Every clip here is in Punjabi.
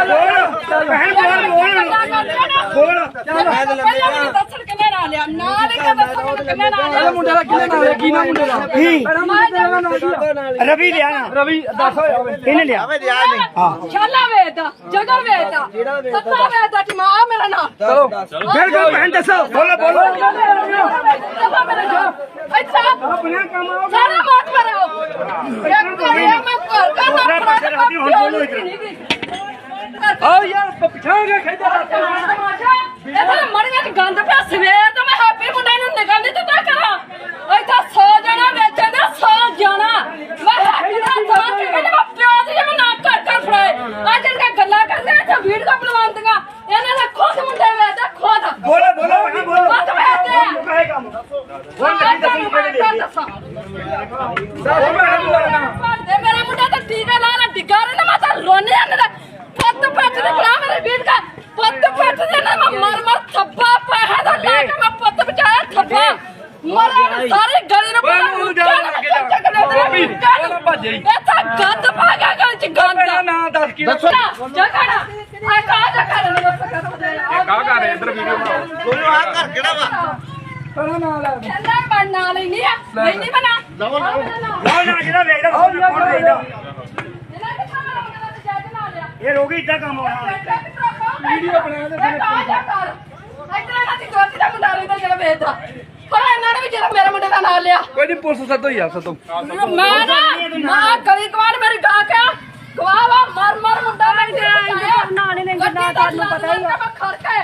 ਭੈਣ ਬੋਲ ਬੋਲ। ਬੋਲ। ਪਹਿਲਾਂ ਦੱਸਣ ਕਿੰਨੇ ਨਾਲ ਲਿਆ? ਨਾਲ ਹੀ ਦੱਸਣ ਕਿੰਨੇ ਨਾਲ ਲਿਆ? ਮੁੰਡੇ ਦਾ ਕਿਹਨੇ ਨਾਲ ਹੈ। ਕੀ ਨਾਮ ਮੁੰਡੇ ਦਾ ਹੀ ਰਵੀ ਲਿਆ ਨਾ। ਰਵੀ ਦੱਸ ਹੋਇਆ ਹੋਵੇ। ਇਹਨੇ ਲਿਆ। ਸ਼ਾਲਾ ਵੇਚਦਾ ਜਗਰ ਵੇਚਦਾ ਸੱਤਾ ਵੇਚਦਾ ਕਿ ਮਾਂ ਮੇਰਾ ਨਾਮ ਚਲੋ ਬਿਲਕੁਲ ਭੈਣ ਦੱਸੋ। ਬੋਲੋ ਬੋਲੋ। ਸੱਤਾ ਮੇਰਾ ਨਾਮ ਅੱਛਾ ਆਪਣਾ ਕੰਮ ਆਓ ਸਾਰਾ ਮਾਤ ਕਰਾਓ। ਇੱਕ ਕਰਿਆ ਮੈਂ ਦਾ ਉਹਦਾ ਨਾ ਹੁਣ ਬੋਲੋ ਇੱਧਰ। ਆਓ ਯਾਰ ਪਛਾਣ ਕੇ ਖੇਡਦਾ ਇਹਦਾ ਮੜੀਆਂ ਚ ਗੰਦ ਪਿਆ। ਸਵੇਰ ਤੋਂ ਮੈਂ ਹੈਪੀ ਮੁੰਡੇ ਨੂੰ ਨਿਗਾਹ ਨਹੀਂ ਦਿੱਤਾ ਕਰਾਂ। ਇੱਥੇ 100 ਜਣਾ ਵੇਚਣ ਦਾ 100 ਜਣਾ। ਮੈਂ ਹੈਪੀ ਦਾ ਤਾਂ ਕਿ ਮੈਂ ਪਿਓ ਦੀ ਜਿਵੇਂ ਨਾ ਕਰ ਕਰ ਫੜਾਏ। ਅੱਜ ਇਹਨਾਂ ਗੱਲਾਂ ਕਰਦੇ ਨੇ ਤੇ ਵੀਡੀਓ ਬਣਵਾਉਂਦੀਆਂ। ਇਹਨਾਂ ਦਾ ਖੁਦ ਮੁੰਡੇ ਵੇਚਦਾ ਖੁਦ। ਬੋਲੋ ਬੋਲੋ ਭੈਣ ਬੋਲੋ ਵੇਚਦੇ ਆ। ਮੁਕਾਏ ਕੰਮ ਤੁਹਾਨੂੰ ਮੈਂ ਕਿਹੜੇ ਦੇ ਦੱਸਾਂ। ਦੱਸ ਨਾ ਮੇਰੇ ਮੁੰਡੇ ਤੇ ਟੀਕਾ ਲਾ ਲਾ ਡਿੱਗਾ ਰੇ ਨਾ ਮੈਂ ਤਾਂ ਰੋਣੇ ਆਨੇ ਦਾ ਪੁੱਤ ਪੱਟ ਦੇ ਭਰਾ ਮੇਰੇ ਵੀਰ ਦਾ ਪੁੱਤ ਪੱਟ ਦੇ ਨਾ ਮੈਂ ਮਰ ਮਰ ਥੱਬਾ ਪੈਸਾ ਦਾ ਲਾ ਕੇ ਮੈਂ ਪੁੱਤ ਬਚਾਇਆ ਥੱਬਾ ਮਰਾਂ ਸਾਰੇ ਗਲੀ ਨੂੰ ਓਏ ਉਹਨੂੰ ਜਾ ਲੱਗ ਜਾ ਗੋਪੀ ਉਹ ਭੱਜ ਜਾਈ ਇੱਥੇ ਗੰਦ ਪਾ ਗਿਆ ਗਲ ਚ ਗੰਦ ਮੇਰਾ ਨਾਂ ਦੱਸ ਕੀ ਦੱਸੋ ਜਗਣਾ ਆ ਕਾ ਜਗਣਾ ਨੂੰ ਦੱਸ ਇਹ ਰੋਗੀ ਇਦਾਂ ਕੰਮ ਆਉਣਾ। ਵੀਡੀਓ ਬਣਾ ਦੇ ਫਿਰ ਇੱਧਰ ਇਹਨਾਂ ਦੀ ਦੋਤੀ ਦਾ ਮੁੰਡਾ ਰਹਿੰਦਾ ਜਿਹੜਾ ਵੇਚਦਾ। ਪਰ ਇਹਨਾਂ ਨੇ ਵੀ ਜਿਹੜਾ ਮੇਰੇ ਮੁੰਡੇ ਦਾ ਨਾਂ ਲਿਆ। ਕੋਈ ਨਹੀਂ ਪੁਲਿਸ ਸੱਦੋ ਯਾਰ ਸੱਦੋ। ਮੈਂ ਨਾ ਮਾਂ ਗਲੀ ਕਵਾੜ ਮੇਰੀ ਗਾ ਕੇ ਗਵਾਵਾ ਮਰ ਮਰ ਮੁੰਡਾ ਮੈਂ ਤੇ ਨਾਲੇ ਨੇ ਜਿੰਨਾ ਤੁਹਾਨੂੰ ਪਤਾ ਹੀ ਆ। ਮੈਂ ਖੜ ਕੇ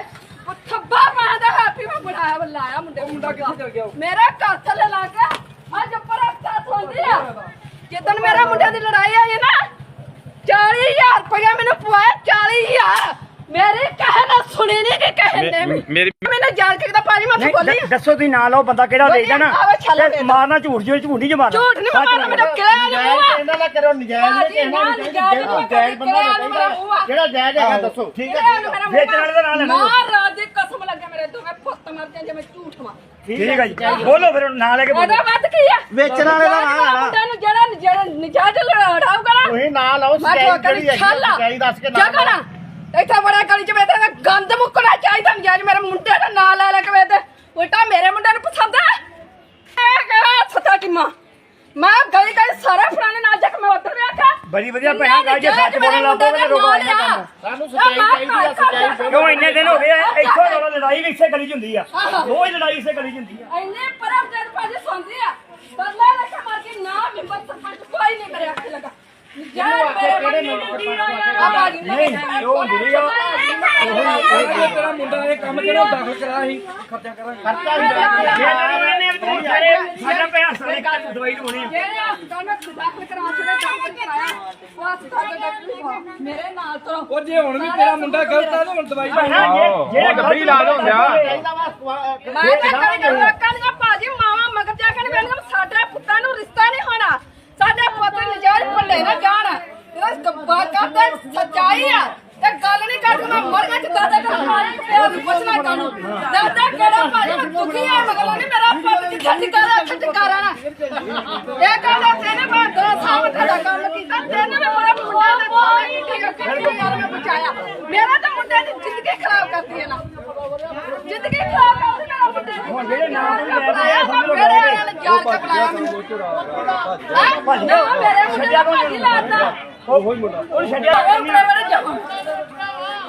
ਉਹ ਥੱਬਾ ਮਾਰਦਾ ਹੈਪੀ ਮੈਂ ਬਣਾਇਆ ਬੁਲਾਇਆ ਮੁੰਡੇ ਮੁੰਡਾ ਕਿੱਥੇ ਚਲ ਗਿਆ? ਮੇਰੇ ਘਰ ਥੱਲੇ ਲਾ ਕੇ ਅੱਜ ਉੱਪਰ ਹਫਤਾ ਹੁੰਦੀ ਆ। ਜਿੱਦਣ ਮੇਰੇ ਮੁੰਡੇ ਦੀ ਲੜਾਈ ਆਈ ਨਾ 40000 ਰੁਪਇਆ ਮੈਨੂੰ ਪਵਾਇਆ 40000 ਮੇਰੇ ਕਹੇ ਨਾ ਸੁਣੀ ਨਹੀਂ ਕਿ ਕਹੇ ਨੇ ਵੀ। ਮੇਰੀ ਮੈਨੂੰ ਜਾਣ ਕੇ ਤਾਂ ਪਾਣੀ ਮੈਂ ਬੋਲੀ। ਦੱਸੋ ਤੁਸੀਂ ਨਾਲ ਉਹ ਬੰਦਾ ਕਿਹੜਾ ਬੋਲੀ, ਵੇਚਦਾ ਨਾ। ਆਵੇ ਛਾਲਾ ਤੇ ਦੇ। ਮਾਰਨਾ ਝੂਠ ਜਿਹਾ ਝੂਠ ਨਹੀਂ ਜਮਾਰਨਾ ਝੂਠ ਨਹੀਂ ਮਾਰਨਾ ਮੈਨੂੰ ਕਿਹਾ ਨਹੀਂ ਮੂੰਹ ਇਹਨਾਂ ਦਾ ਕਰੋ ਨਜਾਇਜ਼ ਨੇ ਕਿਸੇ ਨਾਲ ਨਹੀਂ ਚਾਹੀਦਾ ਜਾਇਜ਼ ਜਿਹੜਾ ਜਾਇਜ਼ ਹੈਗਾ ਦੱਸੋ। ਠੀਕ ਹੈ ਵੇਚਣ ਵਾਲੇ ਦਾ ਨਾਂ ਕਸਮ ਲੱਗੇ ਮੇਰੇ। ਜੇ ਮੈਂ ਝੂਠ ਮਾਰ। ਠੀਕ ਹੈ ਜੀ। ਬੋਲੋ ਫਿਰ ਨਾਂ ਲੈ ਕੇ ਬੋਲੋ। ਉਹਦਾ ਵੱਧ ਕੀ ਆ? ਵੇਚਣ ਵਾਲੇ ਦਾ ਨਾਂ ਲੈਣਾ ਮੁੰਡਾ ਨੂੰ ਜਿਹੜਾ ਜਿਹੜਾ ਨਜਾਇਜ਼ ਲੜਾਊਗਾ ਨਾ ਤੁਸੀਂ ਨਾਂ ਲਾਓ ਮੈਂ ਠੋਕਰ ਜਿਹੜੀ ਛਾਲਾ ਸਜਾਈ ਦੱਸ ਕੇ ਨਾਂ ਜਗਣਾ ਇੱਥੇ ਬੜਾ ਗਲੀ ਚ ਵੇਦੇ ਦਾ ਗੰਦ ਮੁੱਕਣਾ ਚਾਹੀਦਾ ਨਜਾਇਜ਼ ਮੇਰੇ ਮੁੰਡੇ ਦਾ ਨਾਂ ਲੈ ਲੈ ਕੇ ਵੇਦੇ ਉਲਟਾ ਮੇਰੇ ਮੁੰਡੇ ਨੂੰ ਪਸੰਦ ਹੈ ਇਹ ਕਿਹੜਾ ਸੱਤਾ ਟਿਮਾ? ਮੈਂ ਗਲੀ ਗਲੀ ਸਾਰੇ ਫਰਾਣੇ ਨਾਲ ਜਾ ਕੇ ਮੈਂ ਉੱਧਰ ਵੇਖਿਆ ਬੜੀ ਵਧੀਆ ਭੈਣਾਂ ਗੱਲ ਜੇ ਸੱਚ ਬੋਲਣ ਲੱਗ ਪਵੇ ਤਾਂ ਰੋਕੋ ਕੰਮ ਸਾਨੂੰ ਸੱਚਾਈ ਚਾਹੀਦੀ ਆ, ਸੱਚਾਈ। ਕਿਉਂ ਇੰਨੇ ਦਿਨ ਹੋ ਗਏ ਆ, ਇੱਥੋਂ ਲੜੋ ਲੜਾਈ ਵੀ ਇਸੇ ਗਲੀ 'ਚ ਹੁੰਦੀ ਆ ਰੋਜ਼ ਲੜਾਈ ਇਸੇ ਗਲੀ 'ਚ ਹੁੰਦੀ ਆ। ਇੰਨੇ ਪਰਮ ਜਦ ਭਾਜੀ ਸੁਣਦੀ ਆ। ਬੱਲਾ ਲੈ ਕੇ ਮਾਰ ਕੇ ਨਾ ਮੈਂਬਰ ਸਰਪੰਚ ਕੋਈ ਨਹੀਂ ਮੇਰੇ ਅੱਖੇ ਲੱਗਾ। ਜਾਨ ਮੇਰੇ ਮੰਡੀ ਆ ਬਾਜੀ ਨਹੀਂ ਉਹ ਹੁੰਦੀ ਆ। ਇਹ ਤੇਰਾ ਮੁੰਡਾ ਇਹ ਕੰਮ ਜਿਹੜਾ ਦਾਖਲ ਕਰਾ ਸੀ ਖਰਚਾ ਕਰਾਂਗੇ ਵੀ ਜਿਹੜੇ ਹਸਪਤਾਲ ਵਿੱਚ ਦਾਖਲ ਕਰਾ ਕੇ ਦਾਖਲ ਕਰਾਇਆ ਉਹ ਹਸਪਤਾਲ ਦੇ ਡਾਕਟਰ ਮੇਰੇ ਨਾਲ ਤੋਂ ਉਹ ਜੇ ਹੁਣ ਵੀ ਤੇਰਾ ਮੁੰਡਾ ਗਲਤ ਆ ਤੇ ਹੁਣ ਦਵਾਈ ਭੈਣਾਂ, ਜੇ- ਜਿਹੜਾ ਗੱਡੀ ਲਾ ਦੋ ਚਾਹੀਦਾ ਵਾ, ਅਹ, ਮੈਂ ਤਾਂ ਕਰ ਲੋਕਾਂ ਦੀਆਂ ਭਾਜੀ ਮਾਵਾ ਮਗਰ ਜਾ ਕੇ ਨਹੀਂ ਬੈਠਣਾ ਸਾਡੇ ਪੁੱਤਾਂ ਨੂੰ ਰਿਸ਼ਤਾ ਨਹੀਂ ਹੋਣਾ। ਸਾਡੇ ਪੁੱਤ ਨਜਾਇਜ਼ ਪੱਲੇ ਨਾ ਜਾਣ। ਇਹਦਾ ਗੱਬਾ ਕਰਦੇ ਸੱਚਾਈ ਆ। ਤੇ ਗੱਲ ਨਹੀਂ ਕਰਦੇ ਮੈਂ ਮਰ ਗਿਆ ਜਿੱਦਾਂ ਦਾ ਮਾਰੀ ਪਿਆ ਵੀ ਪੁੱਛਣਾ ਕਾਨੂੰ ਦਾਦਾ ਕਿਹੜਾ ਭਾਜੀ ਮੈਂ ਦੁਖੀ ਆ ਮਗਰ ਨਹੀਂ ਮੇਰਾ ਪੁੱਤ ਦੀ ਖੱਟ ਕਰ ਖੱਟ ਕਰਾਂ ਨਾ ਇਹ ਕਹਿੰਦਾ ਤੇਨੇ ਮੈਂ ਦੋ ਸਾਲ ਤੁਹਾਡਾ ਕੰਮ ਕੀਤਾ ਤੇਨੇ ਮੈਂ ਮੇਰਾ ਮੁੰਡਾ ਦਾ ਕੋਈ ਠੀਕ ਕਰਕੇ ਯਾਰ ਮੈਂ ਬਚਾਇਆ ਮੇਰਾ ਤਾਂ ਮੁੰਡੇ ਦੀ ਜ਼ਿੰਦਗੀ ਖਰਾਬ ਕਰਦੀ ਹੈ ਨਾ। ਜ਼ਿੰਦਗੀ ਖਰਾਬ ਕਰਦੀ ਮੇਰਾ ਮੁੰਡੇ ਦੀ ਹੁਣ ਜਿਹੜੇ ਨਾਮ ਵੀ ਲੈ ਕੇ ਸਮਝ ਲਓ। ਮੇਰੇ ਵਾਲਿਆਂ ਨੇ ਜਾਲ ਕੇ ਬੁਲਾਇਆ ਮੈਨੂੰ? ਨਾ ਮੇਰੇ ਮੁੰਡੇ ਦਾ ਭਾਜੀ ਲਾਤਾ। ਉਹ ਛੱਡਿਆ ਉਹ ਡਰਾਈਵਰ ਜਾਵਾਂ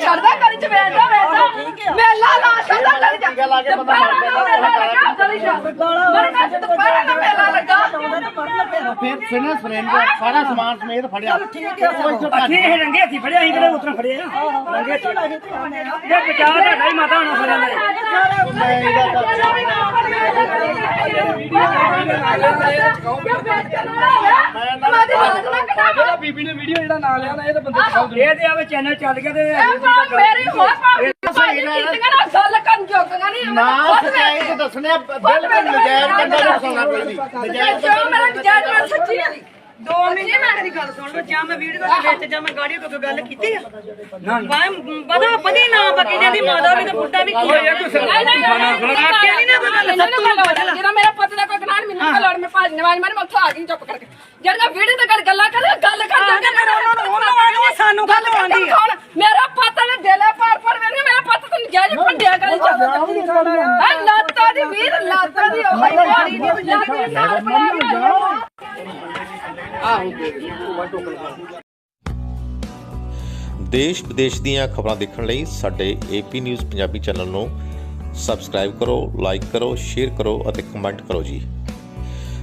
ਛੱਡਦਾ ਗਲੀ ਚ ਵੇਚਦਾ ਵੇਚਦਾ ਮੇਲਾ ਲਾ ਛੱਡਦਾ ਗਲੀ ਚ ਕੇ ਬੰਦਾ ਮੇਲਾ ਲੱਗਾ ਗਲੀ ਚ ਮੇਰੇ ਨਾਲ ਦੁਪਹਿਰਾਂ ਦਾ ਮੇਲਾ ਲੱਗਾ ਫਿਰ ਫਿਨਸ ਫਰੇਮ ਦਾ ਸਾਰਾ ਸਮਾਨ ਸਮੇਤ ਫੜਿਆ ਠੀਕ ਹੈ ਅਸੀਂ ਇਹ ਰੰਗੇ ਹੱਥੀ ਫੜਿਆ ਅਸੀਂ ਕਿਹੜੇ ਉਤਰਾ ਫੜਿਆ ਰੰਗੇ ਹੱਥੀ ਇਹ ਬਚਾ ਤੁਹਾਡਾ ਹੀ ਮਾਤਾ ਹੋਣਾ ਫੜਿਆ ਮੇਰੇ ਜਿਹੜਾ ਬੀਬੀ ਨੇ ਵੀਡੀਓ ਜਿਹੜਾ ਨਾਂ ਲਿਆ ਨਾ ਇਹ ਤਾਂ ਬੰਦੇ ਦਿਖਾਓ ਦੇ ਇਹ ਤੇ ਆਵੇ ਚੈਨਲ ਚੱਲ ਗਿਆ ਤੇ ਮੇਰੀ ਹੋਰ ਭਾਜੀ ਕੀਤੀਆਂ ਨਾ ਗੱਲ ਕਰਨ ਜੋਗੀਆਂ ਨਹੀਂ ਨਾ ਸੱਚਾਈ ਤੇ ਦੱਸਣੇ ਆ, ਬਿਲਕੁਲ ਨਜਾਇਜ਼ ਬੰਦਾ ਨੂੰ ਫਸਾਉਣਾ ਪੈਂਦੀ ਨਜਾਇਜ਼ ਜੋ ਮੇਰਾ ਜਾਇਜ਼ ਮੈਂ ਸੱਚੀ ਆ ਦੋ ਮਿੰਟ ਮੇਰੀ ਗੱਲ ਸੁਣ ਲਓ ਜਾਂ ਮੈਂ ਵੀਡੀਓ ਦੇ ਵਿੱਚ ਜਾਂ ਮੈਂ ਗਾੜੀ ਕੋਈ ਗੱਲ ਕੀਤੀ ਆ। ਨਾ ਬਕੀ ਜਿਹਦੀ ਮਾਦਾ ਵੀ ਤੇ ਬੁੱਢਾ ਵੀ ਕੀ ਨਹੀਂ ਨਹੀਂ ਆਟੇ ਨਹੀਂ ਨਾ ਕੋਈ ਗੱਲ ਸੱਤੂ ਨੂੰ ਪੁੱਛ ਲੈ। ਜਿਹੜਾ ਮੇਰਾ ਗਨਾਹ ਮੈਨੂੰ ਕਲੋੜ ਮੈਂ ਭੱਜ ਨਵਾਜ ਮਾਰ ਮੈਂ ਉੱਥੋਂ ਆ ਗਈ ਚੁੱਪ ਕਰਕੇ। ਜਿਹੜਾ ਵੀਡੀਓ ਤੇ ਗੱਲ ਗੱਲਾਂ ਕਰ ਗੱਲ ਕਰ ਆਂਦੇ ਫਿਰ ਉਹਨਾਂ ਨੂੰ ਉਹਨਾਂ ਵਾਂਗੂ ਸਾਨੂੰ ਗੱਲ ਆਉਂਦੀ ਮੇਰਾ ਪੁੱਤ ਨੇ ਦਿਲੇ ਪਾਰ ਪਾਰ ਵੇਖਿਆ ਮੇਰਾ ਪੁੱਤ ਤੈਨੂੰ ਨਜਾਇਜ਼ ਭੰਡਿਆ ਗੱਲ ਚ। ਆ ਲਾਤਾ ਦੀ ਵੀਰ ਲਾਤਾ ਦੀ ਉਹ ਹੀ ਬਾੜੀ ਦੀ ਲਾਤੀ ਦੀ ਸਾਲ ਪੜਾ ਦੇਸ਼ ਵਿਦੇਸ਼ ਦੀਆਂ ਖਬਰਾਂ ਦੇਖਣ ਲਈ ਸਾਡੇ ਏਪੀ ਨਿਊਜ਼ ਪੰਜਾਬੀ ਚੈਨਲ ਨੂੰ ਸਬਸਕ੍ਰਾਈਬ ਕਰੋ ਲਾਈਕ ਕਰੋ ਸ਼ੇਅਰ ਕਰੋ ਅਤੇ ਕਮੈਂਟ ਕਰੋ ਜੀ।